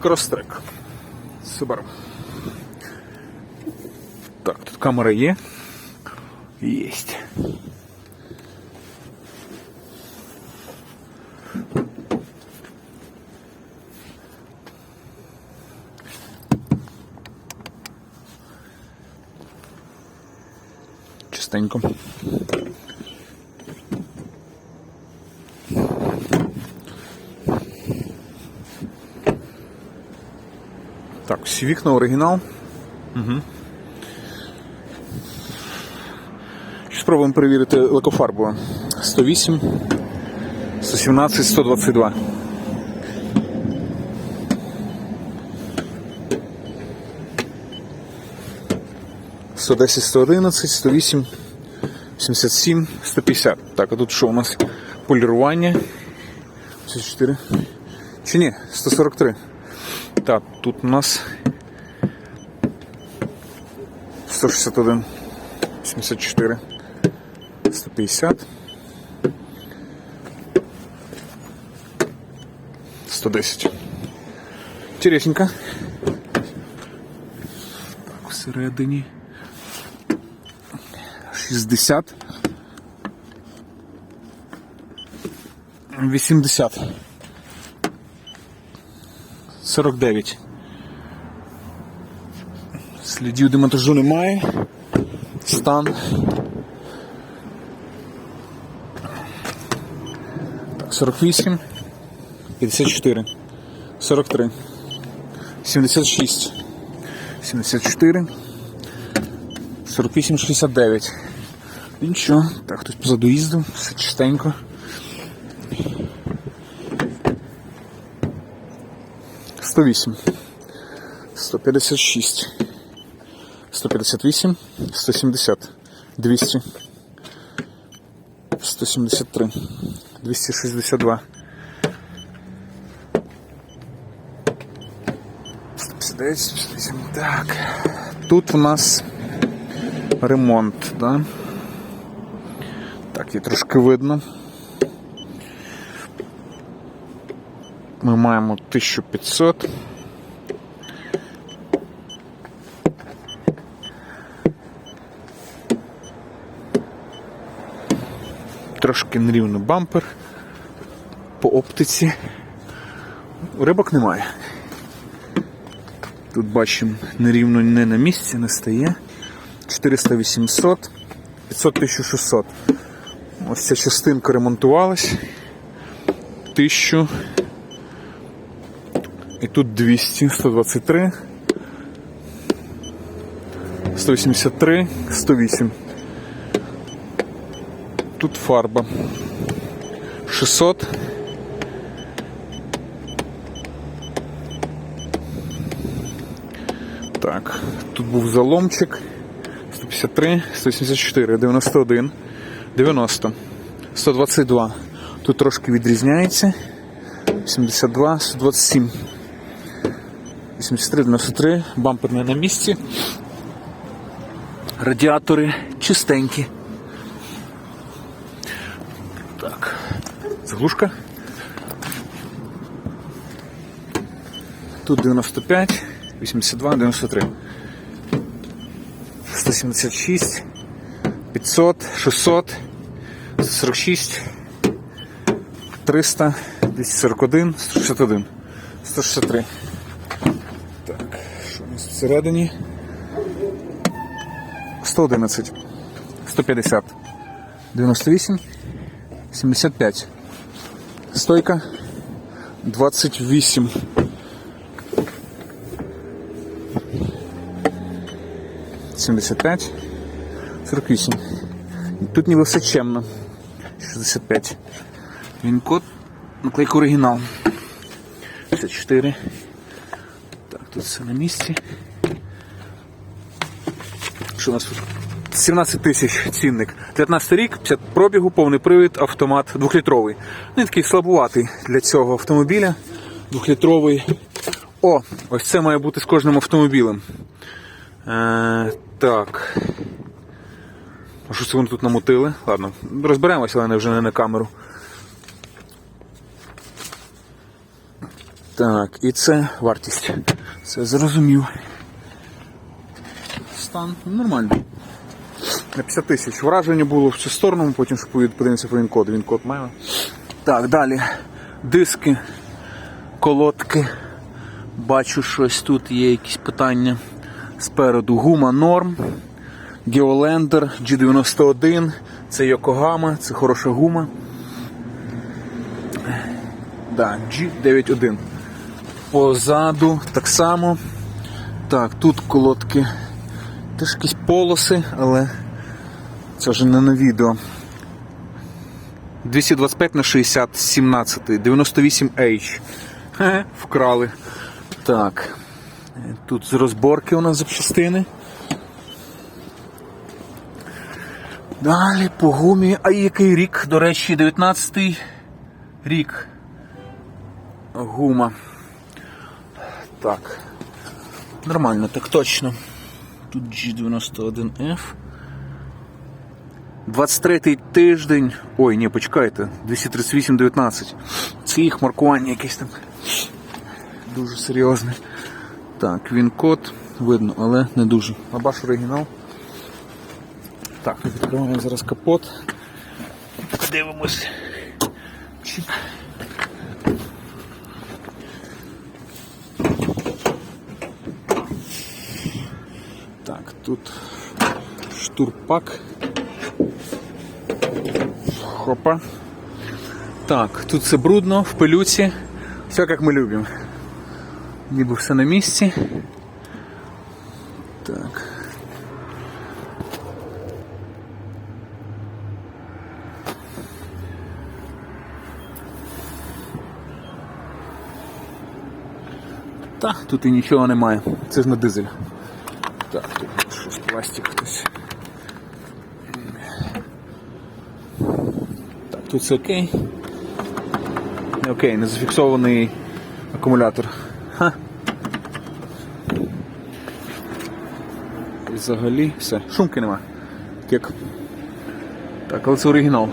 Крострек. Subaru. Так, тут камера є. Єсть. Чистенько. Так, всі вікна оригінал. Угу. Спробуємо перевірити лакофарбу. 108, 117, 122. Сто десять, сто одинадцять, сто вісім, сімдесят сім, сто п'ятдесят. Так, а тут що у нас? Полірування. 54. Чи ні? 143. Так, тут у нас 161, 74, 150, 110. Интересненько. Так, всередині 60. 80. 49. Слідів демонтажу немає. Стан. Так, 48. 54. 43. 76. 74. 48, 69. Нічого. Так, хтось позаду їздив, все чистенько. Сто вісім. 156, 158, 170, 200, 173, 262, 159, 158. Так. Тут у нас ремонт, да? Так, є трошки видно. Ми маємо 1500. Трошки нерівний бампер по оптиці. Рибок немає. Тут бачимо нерівно не на місці, не стає. 400 800, 500 1600. Ось ця частинка ремонтувалась. 1000. І тут 200, 123, 183, 108. Тут фарба. 600. Так, тут був заломчик. 153, 174, 91, 90, 122. Тут трошки відрізняється. 72, 127. 83, 93, бампер не на місці. Радіатори чистенькі. Так. Заглушка. Тут 95, 82, 93. 176, 500, 600, 146, 300, 241, 161, 163. Так, що у нас всередині? 111, 150, 98, 75. Стойка 28. Сімдесят п'ять, сорок вісім. Тут ніби все чемно. 65. Він код, наклейка оригінал. 54. Тут все на місці. Що у нас тут? 17 тисяч цінник. 19 рік, 50 пробігу, повний привід, автомат двохлітровий. Він такий слабуватий для цього автомобіля. Двохлітровий. О, ось це має бути з кожним автомобілем. Е, так. А що це вони тут намутили? Ладно, розберемося, але не вже не на камеру. Так, і це вартість. Це зрозумів. Стан нормальний. На 50 тисяч. Враження було в цю сторону, потім поїду- подивимося по він-код. Він-код має. Так, далі. Диски, колодки. Бачу, щось тут є якісь питання. Спереду гума норм. Geolander G91. Це Yokohama, це хороша гума. Да, G91. Позаду так само. Так, тут колодки. Теж якісь полоси, але це вже не на відео. 225 на 60, 17, 98H. Хе, Вкрали. Так. Тут з розборки у нас запчастини. Далі по гумі. А який рік? До речі, 19-й рік. Гума. Так. Нормально, так точно. Тут G91F. 23-й тиждень. Ой, ні, почекайте. 238-19. Це їх маркування якесь там. Дуже серйозне. Так, він код видно, але не дуже. А баш оригінал. Так, відкриваємо зараз капот. Дивимось. тут штурпак. Хопа. Так, тут все брудно, в пилюці. Все як ми любимо. Ніби все на місці. Так. Та, тут і нічого немає. Це ж на дизель. Так, тут Щось пластик хтось. Так, тут все окей. Окей, не зафіксований акумулятор. Ха. І Взагалі все. Шумки нема. Кек. Так, але це оригінал.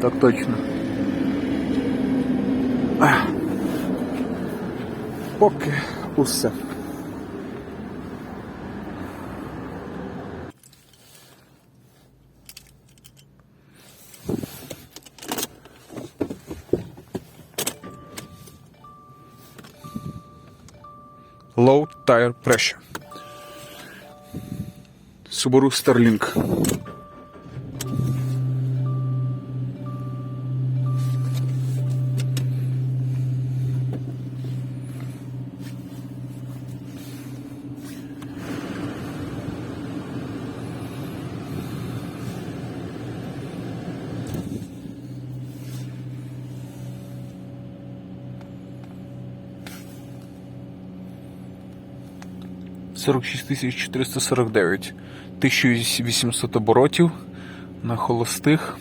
Так точно. Поки усе. Tire pressure. Subaru Starlink. Сорок шість тисяч 449. 1800 оборотів на холостих.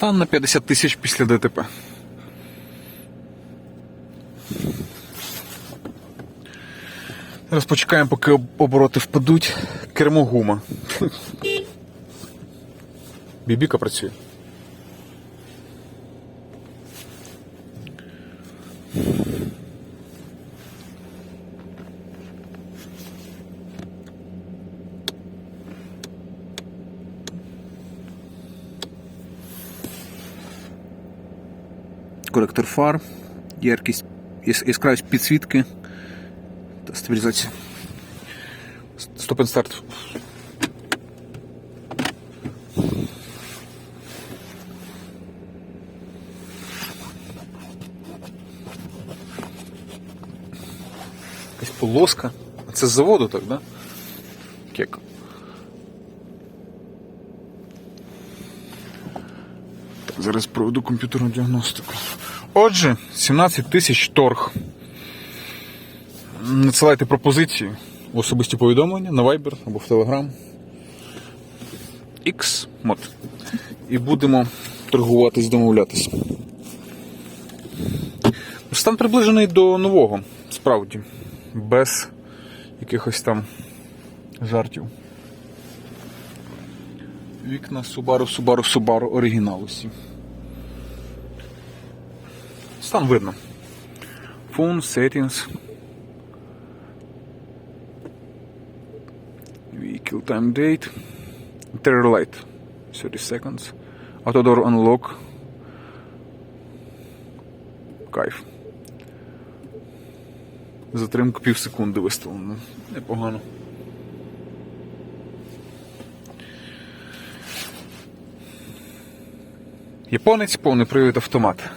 Стан на 50 тисяч після ДТП. Зараз почекаємо, поки обороти впадуть. Кермо гума. Бібіка працює. Коректор фар, яркість, яс- яскравість підсвітки та стабілізація. Стоп старт. Якась полоска. А Це з заводу так, да? Кек. Так, зараз проведу комп'ютерну діагностику. Отже, 17 тисяч торг. Надсилайте пропозиції в особисті повідомлення на Viber або в Telegram. X мод. І будемо торгуватись, домовлятись. Стан приближений до нового, справді, без якихось там жартів. Вікна Subaru, Subaru, Subaru оригінал Стан видно. Phone settings. Vehicle time date. Interior light. 30 seconds. Auto door unlock. Кайф. Затримка пів секунди виставлено. Непогано. Японець, повний привід автомат.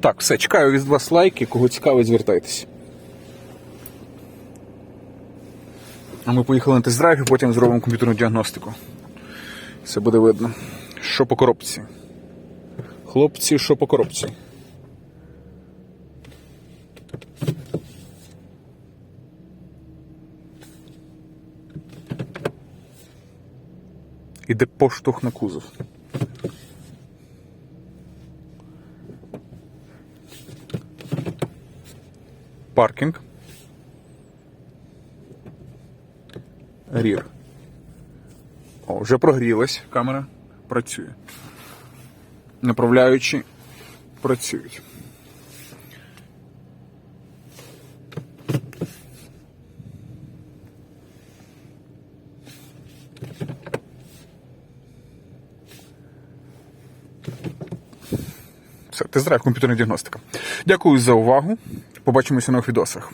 Так, все, чекаю від вас лайки. Кого цікавить, звертайтеся. А ми поїхали на тест-драйв і потім зробимо комп'ютерну діагностику. Все буде видно. Що по коробці? Хлопці, що по коробці? Іде поштовх на кузов. Паркінг. Рір. О, вже прогрілась. Камера працює. Направляючі працюють. Все, тест-драйв комп'ютерна діагностика. Дякую за увагу. Побачимося на нових відосах.